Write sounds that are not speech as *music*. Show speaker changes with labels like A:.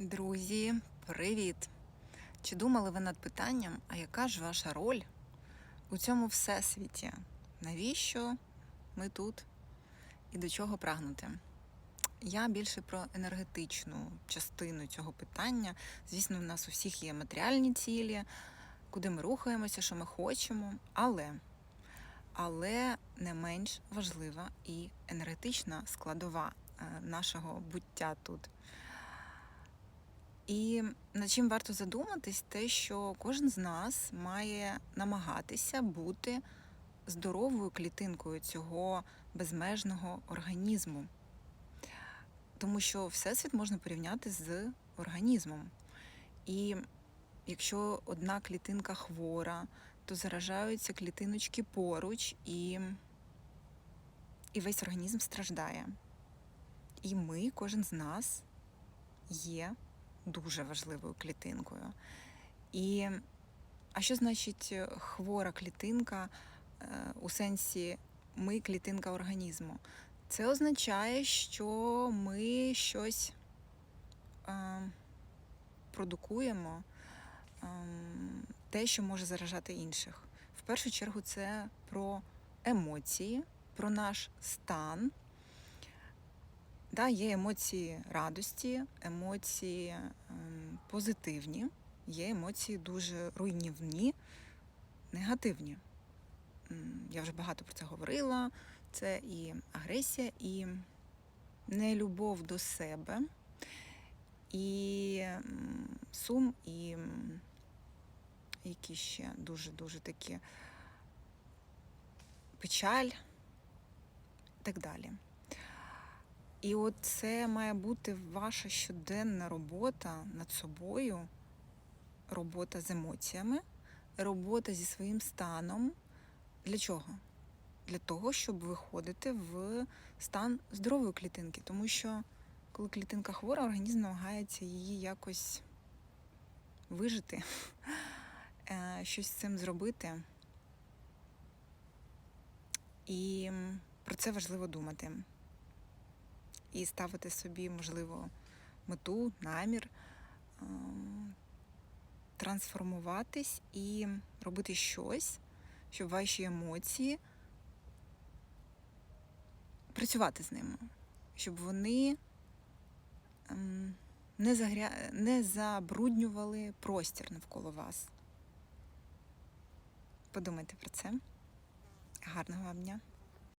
A: Друзі, привіт! Чи думали ви над питанням, а яка ж ваша роль у цьому всесвіті? Навіщо ми тут і до чого прагнути? Я більше про енергетичну частину цього питання. Звісно, в нас у всіх є матеріальні цілі, куди ми рухаємося, що ми хочемо, але, але не менш важлива і енергетична складова е, нашого буття тут. І над чим варто задуматись, те, що кожен з нас має намагатися бути здоровою клітинкою цього безмежного організму. Тому що Всесвіт можна порівняти з організмом. І якщо одна клітинка хвора, то заражаються клітиночки поруч, і, і весь організм страждає. І ми, кожен з нас, є дуже важливою клітинкою. І а що значить е, хвора клітинка е, у сенсі ми клітинка організму? Це означає, що ми щось е, продукуємо, е, те, що може заражати інших. В першу чергу, це про емоції, про наш стан. Да, є емоції радості, емоції ем, позитивні, є емоції дуже руйнівні, негативні. Я вже багато про це говорила. Це і агресія, і нелюбов до себе, і сум, і які ще дуже-дуже такі печаль і так далі. І от це має бути ваша щоденна робота над собою, робота з емоціями, робота зі своїм станом. Для чого? Для того, щоб виходити в стан здорової клітинки. Тому що, коли клітинка хвора, організм намагається її якось вижити, *laughs* е, щось з цим зробити. І про це важливо думати і ставити собі, можливо, мету, намір, ем, трансформуватись і робити щось, щоб ваші емоції працювати з ними, щоб вони ем, не, загря... не забруднювали простір навколо вас. Подумайте про це. Гарного вам дня!